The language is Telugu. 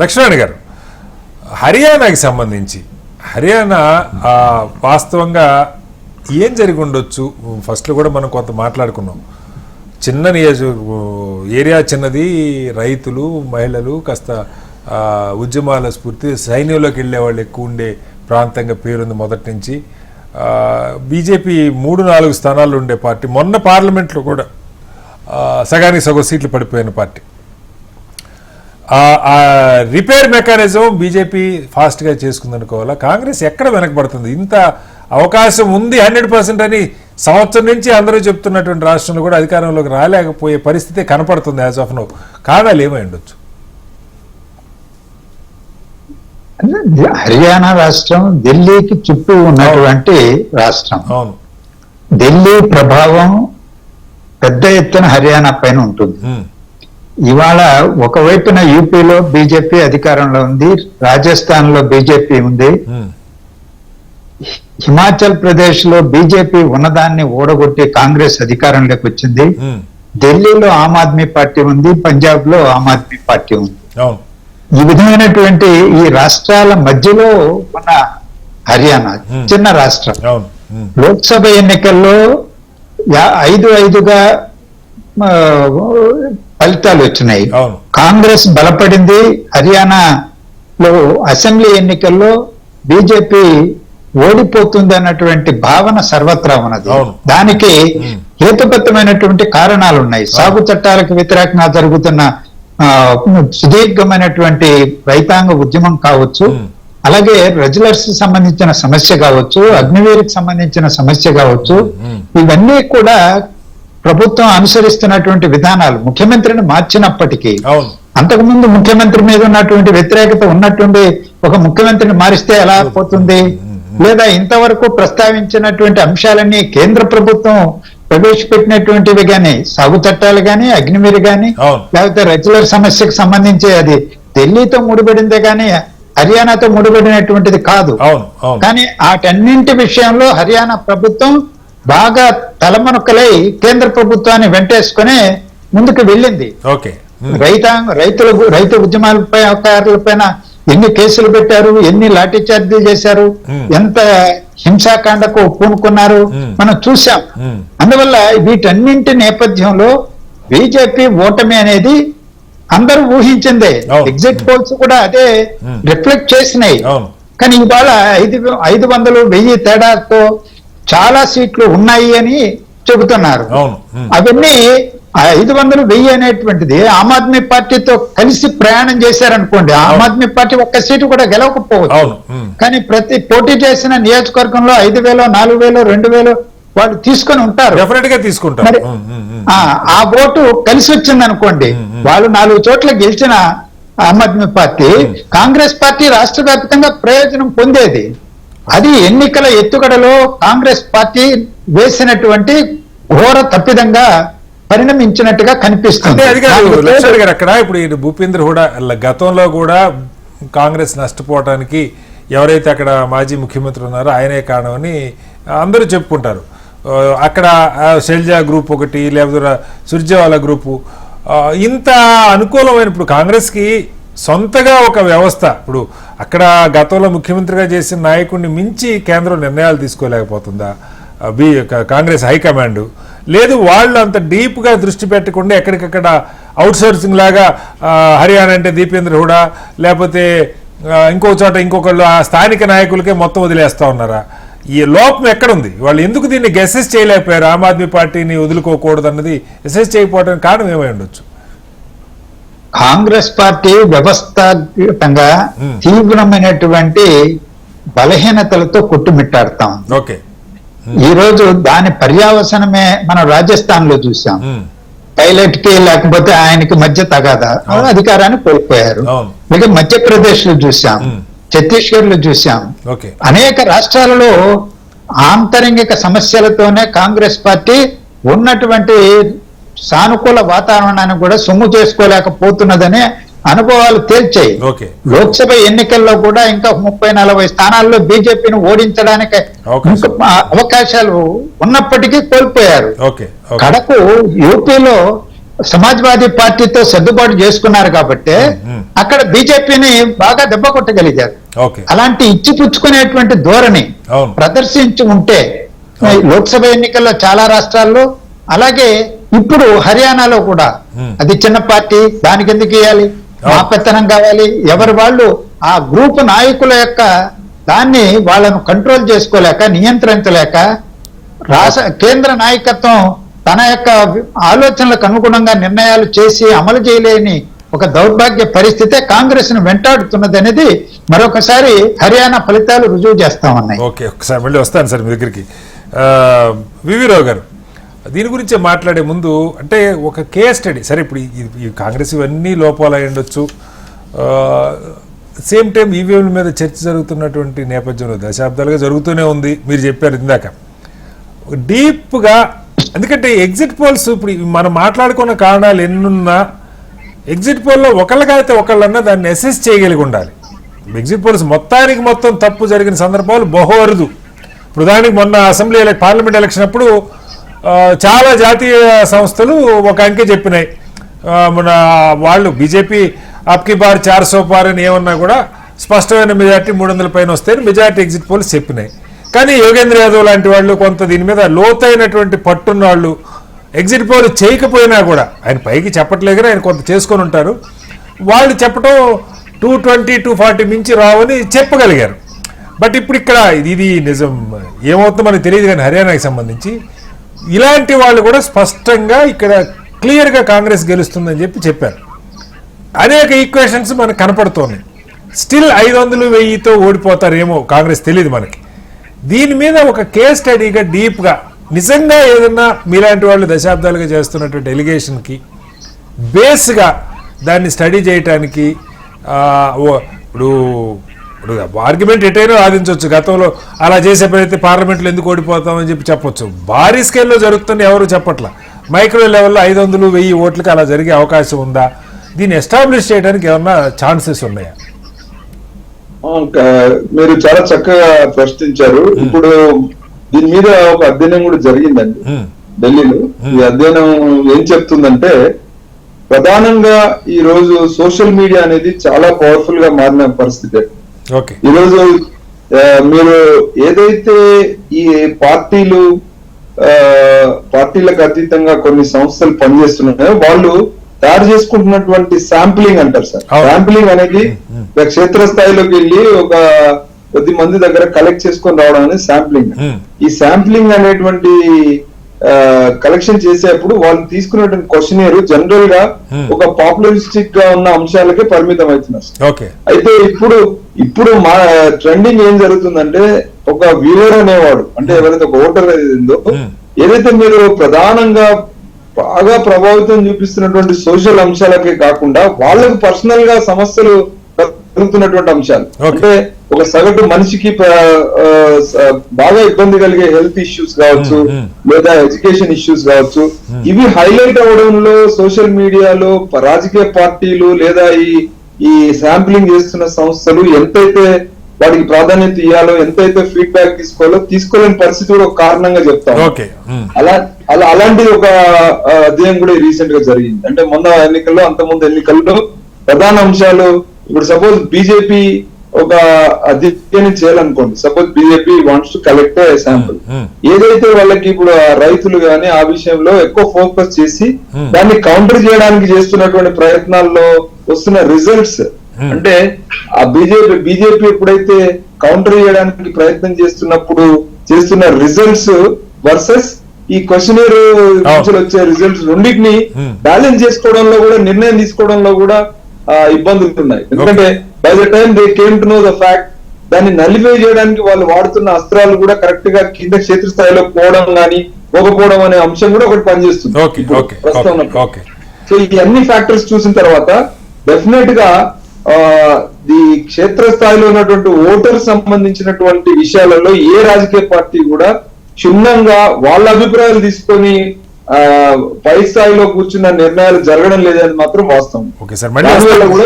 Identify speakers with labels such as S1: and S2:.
S1: లక్ష్మణ్ గారు హర్యానాకి సంబంధించి హర్యానా వాస్తవంగా ఏం జరిగి ఉండొచ్చు? ఫస్ట్లో కూడా మనం కొంత మాట్లాడుకున్నాం. చిన్న నియోజ ఏరియా చిన్నది రైతులు మహిళలు కాస్త ఉద్యమాల స్ఫూర్తి సైన్యంలోకి వెళ్ళే వాళ్ళు ఎక్కువ ఉండే ప్రాంతంగా పేరుంది మొదటి నుంచి. బీజేపీ మూడు నాలుగు స్థానాల్లో ఉండే పార్టీ మొన్న పార్లమెంట్లో కూడా సగానికి సగం సీట్లు పడిపోయిన పార్టీ. ఆ- రిపేర్ మెకానిజం బీజేపీ ఫాస్ట్గా చేసుకుందనుకోవాలా? కాంగ్రెస్ ఎక్కడ వెనకబడుతుంది? ఇంత అవకాశం ఉంది హండ్రెడ్ పర్సెంట్ అని సంవత్సరం నుంచి అందరూ చెప్తున్నటువంటి రాష్ట్రంలో కూడా అధికారంలోకి రాలేకపోయే పరిస్థితి కనపడుతుంది యాజ్ ఆఫ్ నో. కారణాలు ఏమై ఉండొచ్చు?
S2: హర్యానా రాష్ట్రం ఢిల్లీకి చుట్టూ ఉన్నటువంటి రాష్ట్రం.
S1: అవును.
S2: ఢిల్లీ ప్రభావం పెద్ద ఎత్తున హర్యానా పైన ఉంటుంది. ఇవాళ ఒకవైపున యూపీలో బీజేపీ అధికారంలో ఉంది రాజస్థాన్లో బీజేపీ ఉంది. హిమాచల్ ప్రదేశ్లో బీజేపీ ఉన్నదాన్ని ఓడగొట్టి కాంగ్రెస్ అధికారంలోకి వచ్చింది. ఢిల్లీలో ఆమ్ ఆద్మీ పార్టీ ఉంది పంజాబ్లో ఆమ్ ఆద్మీ పార్టీ ఉంది. ఈ విధమైనటువంటి ఈ రాష్ట్రాల మధ్యలో ఉన్న హర్యానా. చిన్న రాష్ట్రం. లోక్సభ ఎన్నికల్లో ఐదు ఐదుగా ఫలితాలు వచ్చినాయి కాంగ్రెస్ బలపడింది హర్యానాలో అసెంబ్లీ ఎన్నికల్లో బీజేపీ ఓడిపోతుంది అన్నటువంటి భావన సర్వత్రా ఉన్నది. దానికి. హేతుబద్ధమైనటువంటి కారణాలు ఉన్నాయి సాగు చట్టాలకు వ్యతిరేకంగా జరుగుతున్న ఆ, సుదీర్ఘమైనటువంటి రైతాంగ ఉద్యమం కావచ్చు. అలాగే రెగ్యులర్స్ సంబంధించిన సమస్య కావచ్చు అగ్నివీరికి సంబంధించిన సమస్య కావచ్చు. ఇవన్నీ కూడా ప్రభుత్వం అనుసరిస్తున్నటువంటి విధానాలు ముఖ్యమంత్రిని మార్చినప్పటికీ అంతకుముందు ముఖ్యమంత్రి మీద ఉన్నటువంటి వ్యతిరేకత ఉన్నటువంటి ఒక ముఖ్యమంత్రిని మారిస్తే ఎలా పోతుంది? లేదా ఇంతవరకు ప్రస్తావించినటువంటి అంశాలన్నీ కేంద్ర ప్రభుత్వం ప్రవేశపెట్టినటువంటివి గాని సాగు చట్టాలు గాని అగ్నివీరు గాని
S1: అవును.
S2: లేకపోతే రెగ్యులర్ సమస్యకు సంబంధించి అది ఢిల్లీతో ముడిపడిందే గాని హర్యానాతో ముడిపడినటువంటిది కాదు. కానీ వాటన్నింటి విషయంలో హర్యానా ప్రభుత్వం బాగా తలమనకలై కేంద్ర ప్రభుత్వాన్ని వెంటేసుకుని ముందుకు వెళ్ళింది
S1: ఓకే
S2: రైతాంగ రైతుల రైతు ఉద్యమాలపై పైన ఎన్ని కేసులు పెట్టారు ఎన్ని లాఠీ చార్జీలు చేశారు. ఎంత హింసాకాండకు పూనుకున్నారు. మనం చూసాం అందువల్ల వీటన్నింటి నేపథ్యంలో బీజేపీ ఓటమి అనేది అందరూ ఊహించిందే. ఎగ్జిట్ పోల్స్ కూడా అదే. రిఫ్లెక్ట్ చేసినాయి కానీ ఇవాళ ఐదు ఐదు వందలు వెయ్యి తేడాతో చాలా సీట్లు ఉన్నాయి అని చెబుతున్నారు. అవన్నీ ఐదు వందలు వెయ్యి అనేటువంటిది ఆమ్ ఆద్మీ పార్టీతో కలిసి ప్రయాణం చేశారనుకోండి ఆమ్ ఆద్మీ పార్టీ ఒక్క సీటు కూడా గెలవకపోవచ్చు. కానీ ప్రతి పోటీ చేసిన నియోజకవర్గంలో ఐదు వేలు నాలుగు వేలు రెండు వేలు వాళ్ళు తీసుకొని ఉంటారు.
S1: డెఫినెట్గా తీసుకుంటాం
S2: మరి
S1: ఉమ్, ఉమ్, ఉమ్.
S2: ఆ ఆ ఓటు కలిసి వచ్చింది అనుకోండి వాళ్ళు నాలుగు చోట్ల గెలిచిన ఆమ్ ఆద్మీ పార్టీ కాంగ్రెస్ పార్టీ రాష్ట్ర వ్యాప్తంగా ప్రయోజనం పొందేది. అది ఎన్నికల ఎత్తుగడలో కాంగ్రెస్ పార్టీ వేసినటువంటి ఘోర తప్పిదంగా పరిణమించినట్టుగా కనిపిస్తుంది.
S1: అక్కడ ఇప్పుడు భూపేంద్ర హుడా గతంలో కూడా కాంగ్రెస్ నష్టపోవటానికి ఎవరైతే అక్కడ మాజీ ముఖ్యమంత్రి ఉన్నారో ఆయనే కారణమని అందరూ చెప్పుకుంటారు. అక్కడ శైలజా గ్రూప్ ఒకటి లేకపోతే సుర్జేవాలా గ్రూపు ఇంత అనుకూలమైన ఇప్పుడు కాంగ్రెస్కి సొంతగా ఒక వ్యవస్థ. ఇప్పుడు అక్కడ గతంలో ముఖ్యమంత్రిగా చేసిన నాయకుడిని మించి కేంద్రం నిర్ణయాలు తీసుకోలేకపోతుందా? బీ బి కాంగ్రెస్ హైకమాండ్ లేదు వాళ్ళు అంత డీప్గా దృష్టి పెట్టకుండా ఎక్కడికక్కడ అవుట్సోర్సింగ్ లాగా హర్యానా అంటే దీపేంద్ర హుడా లేకపోతే ఇంకో చోట ఇంకొకళ్ళు ఆ స్థానిక నాయకులకే మొత్తం వదిలేస్తూ ఉన్నారా? ఈ లోపం ఎక్కడుంది? వాళ్ళు ఎందుకు దీన్ని గెసెస్ చేయలేకపోయారు? ఆమ్ ఆద్మీ పార్టీని వదులుకోకూడదు అన్నది ఎసెస్ చేయకపోవడానికి కారణం ఏమై ఉండొచ్చు?
S2: కాంగ్రెస్ పార్టీ వ్యవస్థాగతంగా
S1: Hmm.
S2: తీవ్రమైనటువంటి బలహీనతలతో కొట్టుమిట్టాడుతాం.
S1: ఓకే.
S2: ఈ రోజు దాని పర్యావసనమే మనం రాజస్థాన్లో చూసాం
S1: ఉమ్,
S2: పైలట్కి లేకపోతే ఆయనకి మధ్య తగాదా. అధికారాన్ని కోల్పోయారు. ఇక మధ్యప్రదేశ్లో చూసాం
S1: Hmm.
S2: ఛత్తీస్గఢ్లో చూసాం అనేక రాష్ట్రాలలో ఆంతరంగిక సమస్యలతోనే కాంగ్రెస్ పార్టీ ఉన్నటువంటి సానుకూల వాతావరణాన్ని కూడా సొమ్ము చేసుకోలేకపోతున్నదనే అనుభవాలు తేల్చాయి. లోక్సభ ఎన్నికల్లో కూడా ఇంకా ముప్పై నలభై స్థానాల్లో బీజేపీని ఓడించడానికి అవకాశాలు ఉన్నప్పటికీ కోల్పోయారు. కడకు యూపీలో సమాజ్వాదీ పార్టీతో సర్దుబాటు చేసుకున్నారు కాబట్టి. అక్కడ బీజేపీని బాగా దెబ్బ కొట్టగలిగారు. అలాంటి ఇచ్చిపుచ్చుకునేటువంటి ధోరణి. ప్రదర్శించి ఉంటే. లోక్సభ ఎన్నికల్లో చాలా రాష్ట్రాల్లో అలాగే ఇప్పుడు హర్యానాలో కూడా
S1: మ్మ్.
S2: అది చిన్న పార్టీ దానికి ఎందుకు ఇవ్వాలి మా
S1: అవును.
S2: పెత్తనం కావాలి. ఎవరి వాళ్ళు? ఆ గ్రూప్ నాయకుల యొక్క దాన్ని వాళ్ళను కంట్రోల్ చేసుకోలేక నియంత్రించలేక రాష్ట్ర కేంద్ర నాయకత్వం తన యొక్క ఆలోచనలకు అనుగుణంగా నిర్ణయాలు చేసి అమలు చేయలేని ఒక దౌర్భాగ్య పరిస్థితే కాంగ్రెస్ను వెంటాడుతున్నది అనేది మరొకసారి హర్యానా ఫలితాలు రుజువు చేస్తా ఉన్నాయి.
S1: ఓకే ఒకసారి మళ్ళీ వస్తాను సార్ మీ దగ్గరికి. ఆ, వివి రావు గారు దీని గురించి మాట్లాడే ముందు అంటే ఒక కేస్ స్టడీ సరే ఇప్పుడు ఈ- ఈ కాంగ్రెస్ ఇవన్నీ లోపాలు ఉండొచ్చు. సేమ్ టైం ఈవీఎంల మీద చర్చ జరుగుతున్నటువంటి నేపథ్యంలో దశాబ్దాలుగా జరుగుతూనే ఉంది. మీరు చెప్పారు ఇందాక. డీప్గా ఎందుకంటే ఎగ్జిట్ పోల్స్ ఇప్పుడు మనం మాట్లాడుకున్న కారణాలు ఎన్నున్నా ఎగ్జిట్ పోల్లో ఒకళ్ళకైతే ఒకళ్ళన్నా దాన్ని అసెస్ చేయగలిగి ఉండాలి. ఎగ్జిట్ పోల్స్ మొత్తానికి మొత్తం తప్పు జరిగిన సందర్భాలు బహు అరుదు. ఇప్పుడు మొన్న అసెంబ్లీ పార్లమెంట్ ఎలక్షన్ అప్పుడు చాలా జాతీయ సంస్థలు ఒక అంకె చెప్పినాయి. మన వాళ్ళు బీజేపీ అప్కి బార్ చార్ సో పార్ అని ఏమన్నా కూడా స్పష్టమైన మెజార్టీ మూడు వందల పైన వస్తాయని మెజార్టీ ఎగ్జిట్ పోల్స్ చెప్పినాయి. కానీ యోగేంద్ర యాదవ్ లాంటి వాళ్ళు కొంత దీని మీద లోతైనటువంటి పట్టున్న వాళ్ళు ఎగ్జిట్ పోల్ చేయకపోయినా కూడా ఆయన పైకి చెప్పట్లేదు ఆయన కొంత చేసుకొని ఉంటారు. వాళ్ళు చెప్పడం టూ ట్వంటీ టూ ఫార్టీ మించి రావని చెప్పగలిగారు. బట్ ఇప్పుడు ఇక్కడ ఇది ఇది నిజం. ఏమవుతుందో మనకు తెలియదు కానీ హర్యానాకి సంబంధించి ఇలాంటి వాళ్ళు కూడా స్పష్టంగా ఇక్కడ క్లియర్గా కాంగ్రెస్ గెలుస్తుందని చెప్పి చెప్పారు. అనేక ఈక్వేషన్స్ మనకు కనపడుతున్నాయి స్టిల్ ఐదు వందలు వెయ్యితో ఓడిపోతారేమో కాంగ్రెస్ తెలియదు మనకి. దీని మీద ఒక కేస్ స్టడీగా డీప్గా నిజంగా ఏదన్నా మీలాంటి వాళ్ళు దశాబ్దాలుగా చేస్తున్నటువంటి ఎలిగేషన్కి బేస్గా దాన్ని స్టడీ చేయటానికి ఇప్పుడు ఇప్పుడు ఆర్గ్యుమెంట్ ఎటైనా వాదించవచ్చు గతంలో అలా చేసే పార్లమెంట్లో ఎందుకు ఓడిపోతామని చెప్పి చెప్పొచ్చు. భారీ స్కేల్లో జరుగుతుంది ఎవరు చెప్పట్ల? మైక్రో లెవెల్లో ఐదు వందలు వెయ్యి ఓట్లకి అలా జరిగే అవకాశం ఉందా? దీన్ని ఎస్టాబ్లిష్ చేయడానికి ఏమన్నా ఛాన్సెస్ ఉన్నాయా?
S3: మీరు చాలా చక్కగా ప్రశ్నించారు. ఇప్పుడు దీని మీద ఒక అధ్యయనం కూడా జరిగిందండి. ఢిల్లీలో. ఈ అధ్యయనం ఏం చెప్తుందంటే ప్రధానంగా ఈ రోజు సోషల్ మీడియా అనేది చాలా పవర్ఫుల్గా మారిన పరిస్థితి. ఈరోజు మీరు ఏదైతే ఈ పార్టీలు పార్టీలకు అతీతంగా కొన్ని సంస్థలు పనిచేస్తున్నాయో వాళ్ళు తయారు చేసుకుంటున్నటువంటి శాంప్లింగ్ అంటారు సార్. శాంప్లింగ్ అనేది ఒక క్షేత్రస్థాయిలోకి వెళ్ళి ఒక కొద్ది మంది దగ్గర కలెక్ట్ చేసుకొని రావడం అనేది శాంప్లింగ్. ఈ శాంప్లింగ్ అనేటువంటి కలెక్షన్ చేసేప్పుడు వాళ్ళు తీసుకున్నటువంటి క్వశ్చనియర్ జనరల్గా
S1: Hmm.
S3: ఒక పాపులరిస్టిక్గా ఉన్న అంశాలకే పరిమితం అవుతున్నారు అయితే ఇప్పుడు ఇప్పుడు మా ట్రెండింగ్ ఏం జరుగుతుందంటే ఒక వ్యూవర్ అనేవాడు అంటే ఎవరైతే ఒక ఓటర్ ఉందో
S1: Hmm.
S3: ఏదైతే మీరు ప్రధానంగా బాగా ప్రభావితం చూపిస్తున్నటువంటి సోషల్ అంశాలకే కాకుండా వాళ్ళకు పర్సనల్గా సమస్యలు జరుగుతున్నటువంటి అంశాలు. అంటే ఒక సగటు మనిషికి బాగా ఇబ్బంది కలిగే హెల్త్ ఇష్యూస్ కావచ్చు. లేదా ఎడ్యుకేషన్ ఇష్యూస్ కావచ్చు ఇవి హైలైట్ అవడంలో సోషల్ మీడియాలో రాజకీయ పార్టీలు లేదా ఈ ఈ శాంప్లింగ్ చేస్తున్న సంస్థలు ఎంతైతే వాటికి ప్రాధాన్యత ఇవ్వాలో ఎంతైతే ఫీడ్బ్యాక్ తీసుకోవాలో తీసుకోలేని పరిస్థితి కూడా ఒక కారణంగా చెప్తాం. అలా అలా అలాంటి ఒక అధ్యయనం కూడా రీసెంట్గా జరిగింది అంటే మొన్న ఎన్నికల్లో అంత ముందు ఎన్నికల్లో ప్రధాన అంశాలు ఇప్పుడు సపోజ్ బీజేపీ ఒక అధ్యయనం చేయాలనుకోండి suppose BJP wants to collect sample. ఏదైతే వాళ్ళకి ఇప్పుడు రైతులు గాని ఆ విషయంలో ఎక్కువ ఫోకస్ చేసి
S1: Hmm.
S3: దాన్ని కౌంటర్ చేయడానికి చేస్తున్నటువంటి ప్రయత్నాల్లో వస్తున్న రిజల్ట్స్
S1: Hmm.
S3: అంటే ఆ బీజేపీ బీజేపీ ఎప్పుడైతే కౌంటర్ చేయడానికి ప్రయత్నం చేస్తున్నప్పుడు చేస్తున్న రిజల్ట్స్ వర్సెస్ ఈ క్వశ్చనర్ నుంచి వచ్చే రిజల్ట్స్ రెండింటిని. బ్యాలెన్స్ చేసుకోవడంలో కూడా నిర్ణయం తీసుకోవడంలో కూడా ఇబ్బందులు ఉన్నాయి ఎందుకంటే by the time they came to know the fact దాన్ని నలిఫై చేయడానికి వాళ్ళు వాడుతున్న అస్త్రాలు కూడా కరెక్ట్గా కింద క్షేత్రస్థాయిలో పోవడం గానీ పోకపోవడం అనే అంశం కూడా ఒకటి పనిచేస్తుంది. సో ఈ అన్ని ఫ్యాక్టర్స్ చూసిన తర్వాత డెఫినెట్గా ఆ, ఈ క్షేత్రస్థాయిలో ఉన్నటువంటి ఓటర్ సంబంధించినటువంటి విషయాలలో ఏ రాజకీయ పార్టీ కూడా క్షుణ్ణంగా వాళ్ళ అభిప్రాయాలు తీసుకొని పై స్థాయిలో కూర్చున్న నిర్ణయాలు జరగడం లేదని మాత్రం వాస్తవం. కూడా